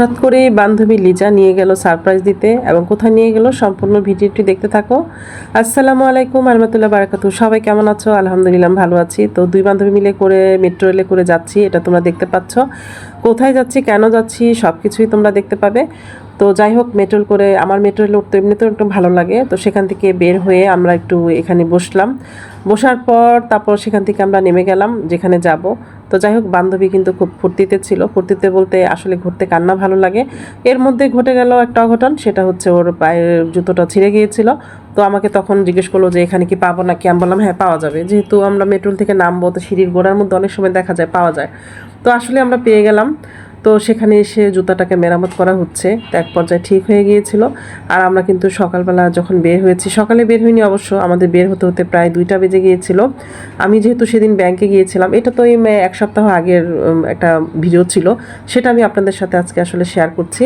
হঠাৎ করে বান্ধবী লিজা নিয়ে গেল সারপ্রাইজ দিতে এবং কোথায় নিয়ে গেল সম্পূর্ণ ভিডিওটি দেখতে থাকো। আসসালামু আলাইকুম আহমতুল্লাহ বারাকাতু। সবাই কেমন আছো? আলহামদুলিল্লাহ ভালো আছি। তো দুই বান্ধবী মিলে করে মেট্রো রেলে করে যাচ্ছি, এটা তোমরা দেখতে পাচ্ছ। কোথায় যাচ্ছি, কেন যাচ্ছি সব কিছুই তোমরা দেখতে পাবে। তো যাই হোক মেট্রোল করে আমার মেট্রো রেলে উঠতে এমনিতেও একটু ভালো লাগে। তো সেখান থেকে বের হয়ে আমরা একটু এখানে বসলাম। বসার পর তারপর সেখান থেকে আমরা নেমে গেলাম, যেখানে যাব। তো যাই হোক, বান্ধবী কিন্তু খুব ফুর্তিতে ছিল। ফুর্তিতে বলতে আসলে ঘুরতে কান্না ভালো লাগে। এর মধ্যে ঘটে গেল একটা অঘটন, সেটা হচ্ছে ওর পায়ের জুতোটা ছিঁড়ে গিয়েছিল। তো আমাকে তখন জিজ্ঞেস করল যে, এখানে কি পাবো নাকি? আমি বললাম হ্যাঁ পাওয়া যাবে। যেহেতু আমরা মেট্রোল থেকে নামবো, তো সিঁড়ির গোড়ার মধ্যে অনেক সময় দেখা যায়, পাওয়া যায়। তো আসলে আমরা পেয়ে গেলাম। তো সেখানে এসে জুতাটাকে মেরামত করা হচ্ছে। এক পর্যায়ে ঠিক হয়ে গিয়েছিল। আর আমরা কিন্তু সকালবেলা যখন বের হয়েছি, সকালে বের হইনি অবশ্য, আমাদের বের হতে হতে প্রায় দুইটা বেজে গিয়েছিল। আমি যেহেতু সেদিন ব্যাংকে গিয়েছিলাম, এটা তো এই, এক সপ্তাহ আগের একটা ভিডিও ছিল, সেটা আমি আপনাদের সাথে আজকে আসলে শেয়ার করছি।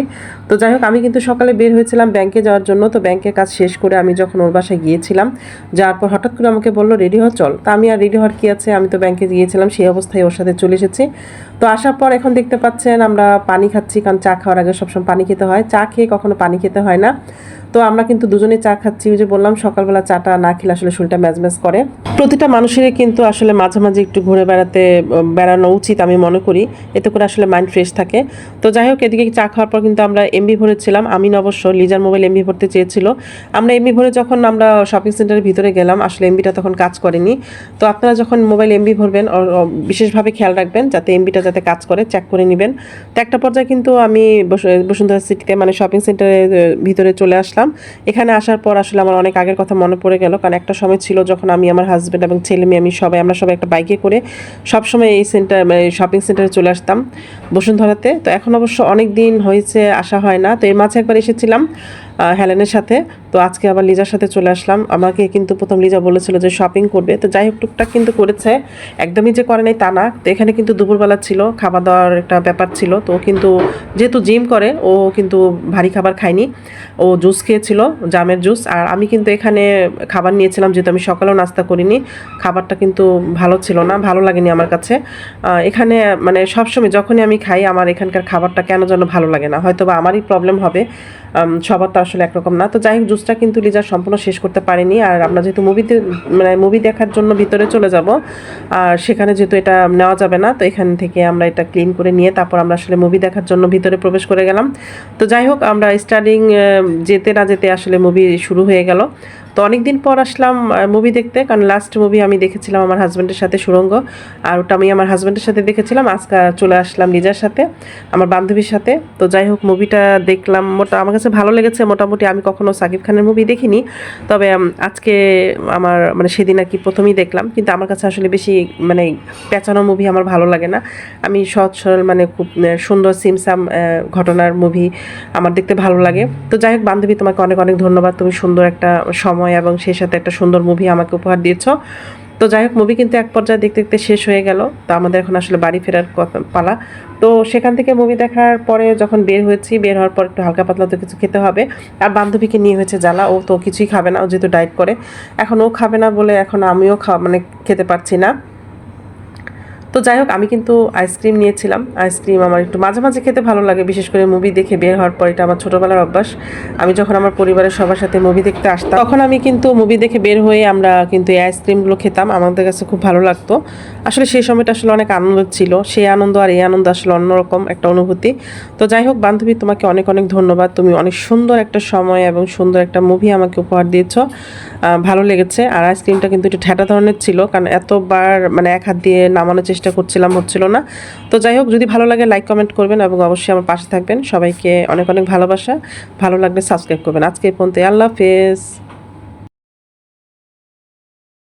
তো যাই হোক, আমি কিন্তু সকালে বের হয়েছিলাম ব্যাংকে যাওয়ার জন্য। তো ব্যাংকের কাজ শেষ করে আমি যখন ওর বাসায় গিয়েছিলাম, যাওয়ার পর হঠাৎ করে আমাকে বলল, রেডি হওয়া চল। তা আমি আর রেডি হওয়ার কি আছে? আমি তো ব্যাংকে গিয়েছিলাম, সেই অবস্থায় ওর সাথে চলে এসেছি। তো আসার পর এখন দেখতে পাচ্ছেন আমরা পানি খাচ্ছি কারণ চা খাওয়ার আগে সবসময় পানি খেতে হয়। চা খেয়ে কখনো পানি খেতে হয় না। তো আমরা কিন্তু দুজনে চা খাচ্ছি। ওই যে বললাম, সকালবেলা চাটা না খেলে আসলে শরীরটা ম্যাজম্যাজ করে। প্রতিটা মানুষেরই কিন্তু আসলে মাঝে মাঝে একটু ঘুরে বেড়াতে বেড়ানো উচিত আমি মনে করি। এতে করে আসলে মাইন্ড ফ্রেশ থাকে। তো যাই হোক, এদিকে চা খাওয়ার পর কিন্তু আমরা এমবি ভরেছিলাম আমিন অবশ্য লিজার মোবাইল এমবি ভরতে চেয়েছিল। আমরা এমবি ভরে যখন আমরা শপিং সেন্টারের ভিতরে গেলাম, আসলে এমবিটা তখন কাজ করেনি। তো আপনারা যখন মোবাইল এমবি ভরবেন বিশেষভাবে খেয়াল রাখবেন যাতে এমবিটা যাতে কাজ করে চেক করে নেবেন। তো একটা পর্যায়ে কিন্তু আমি বসু- বসুন্ধরা সিটিতে মানে শপিং সেন্টারের ভিতরে চলে আসলাম। এখানে আসার পর আসলে আমার অনেক আগের কথা মনে পড়ে গেল। কারণ একটা সময় ছিল যখন আমি আমার হাজব্যান্ড এবং ছেলে মেয়ে, আমি সবাই, আমরা সবাই একটা বাইকে করে সবসময় এই সেন্টার মানে শপিং সেন্টারে চলে আসতাম বসুন্ধরাতে। তো এখন অবশ্য অনেক দিন হয়েছে, আসা হয় না। তো এর মাঝে একবার এসেছিলাম হেলেনের সাথে। তো আজকে আবার লিজার সাথে চলে আসলাম। আমাকে কিন্তু প্রথম লিজা বলেছিল যে শপিং করবে। তো যাই হোক, টুকটাক কিন্তু করেছে। একদমই যে করে নাই তা না। তো এখানে কিন্তু দুপুরবেলা ছিল খাওয়া দাওয়ার একটা ব্যাপার ছিল। তো কিন্তু, যেহেতু জিম করে, ও কিন্তু ভারী খাবার খায়নি। ও জুস খেয়েছিল, জামের জুস আর আমি কিন্তু এখানে খাবার নিয়েছিলাম, যেহেতু আমি সকালেও নাস্তা করিনি। খাবারটা কিন্তু ভালো ছিল না, ভালো লাগেনি আমার কাছে। এখানে মানে সবসময় যখনই আমি খাই, আমার এখানকার খাবারটা কেন যেন ভালো লাগে না। হয়তো বা আমারই প্রবলেম হবে। সবার তো আসলে একরকম না। তো যাই হোক জুসটা কিন্তু লিজা সম্পূর্ণ শেষ করতে পারিনি। আর আমরা যেহেতু মুভিতে মানে মুভি দেখার জন্য ভিতরে চলে যাব, আর সেখানে যেহেতু এটা নেওয়া যাবে না, তো এখান থেকে আমরা এটা ক্লিন করে নিয়ে তারপর আমরা আসলে মুভি দেখার জন্য ভিতরে প্রবেশ করে গেলাম। তো যাই হোক, আমরা স্টার্টিং যেতে না যেতে আসলে মুভি শুরু হয়ে গেল। তো অনেক দিন পর আসলাম মুভি দেখতে, কারণ লাস্ট মুভি আমি দেখেছিলাম আমার হাজব্যান্ডের সাথে সুরঙ্গ, আর ওটা আমি আমার হাজব্যান্ডের সাথে দেখেছিলাম, আজকে চলে আসলাম লিজার সাথে, আমার বান্ধবীর সাথে। তো যাই হোক মুভিটা দেখলাম, মোটা আমার কাছে ভালো লেগেছে, মোটামুটি আমি কখনো সাকিব খানের মুভি দেখিনি, তবে আজকে আমার মানে সেদিন আর কি প্রথমেই দেখলাম, কিন্তু আমার কাছে আসলে বেশি মানে পেঁচানো মুভি আমার ভালো লাগে না। আমি সৎ সরল মানে খুব সুন্দর, সিমসাম ঘটনার মুভি আমার দেখতে ভালো লাগে। তো যাই হোক, বান্ধবী, তোমাকে অনেক অনেক ধন্যবাদ। তুমি সুন্দর একটা সময় এবং সেই সাথে একটা সুন্দর মুভি আমাকে উপহার দিয়েছ। তো যাই হোক মুভি কিন্তু এক পর্যায়ে দেখতে দেখতে শেষ হয়ে গেল। তো আমাদের এখন আসলে বাড়ি ফেরার কথা পালা। তো সেখান থেকে মুভি দেখার পরে যখন বের হয়েছি, বের হওয়ার পর একটু হালকা পাতলা তো কিছু খেতে হবে। আর বান্ধবীকে নিয়ে হয়েছে জ্বালা, ও তো কিছুই খাবে না, ও যেহেতু ডায়েট করে। এখন ও খাবে না বলে এখন আমিও খা মানে খেতে পারছি না। তো যাই হোক আমি কিন্তু আইসক্রিম নিয়েছিলাম। আইসক্রিম আমার একটু মাঝে মাঝে খেতে ভালো লাগে, বিশেষ করে মুভি দেখে বের হওয়ার পর, এটা আমার ছোটোবেলার অভ্যাস। আমি যখন আমার পরিবারের সবার সাথে মুভি দেখতে আসতাম, তখন আমি কিন্তু মুভি দেখে বের হয়ে আমরা কিন্তু এই আইসক্রিমগুলো খেতাম। আমাদের কাছে খুব ভালো লাগতো। আসলে সেই সময়টা আসলে অনেক আনন্দ ছিল। সেই আনন্দ আর এই আনন্দ আসলে অন্যরকম একটা অনুভূতি। তো যাই হোক বান্ধবী, তোমাকে অনেক অনেক ধন্যবাদ। তুমি অনেক সুন্দর একটা সময় এবং সুন্দর একটা মুভি আমাকে উপহার দিয়েছ। ভালো লেগেছে। আর আইসক্রিমটা কিন্তু একটু ঠেটা ধরনের ছিল, কারণ এতবার মানে এক হাত দিয়ে নামানোর চেষ্টা করছিলাম, হচ্ছিল না। তো যাই হোক, যদি ভালো লাগে লাইক কমেন্ট করবেন এবং অবশ্যই আমার পাশে থাকবেন। সবাইকে অনেক অনেক ভালোবাসা। ভালো লাগলে সাবস্ক্রাইব করবেন। আজকে পর্যন্ত আল্লাহ হাফেজ।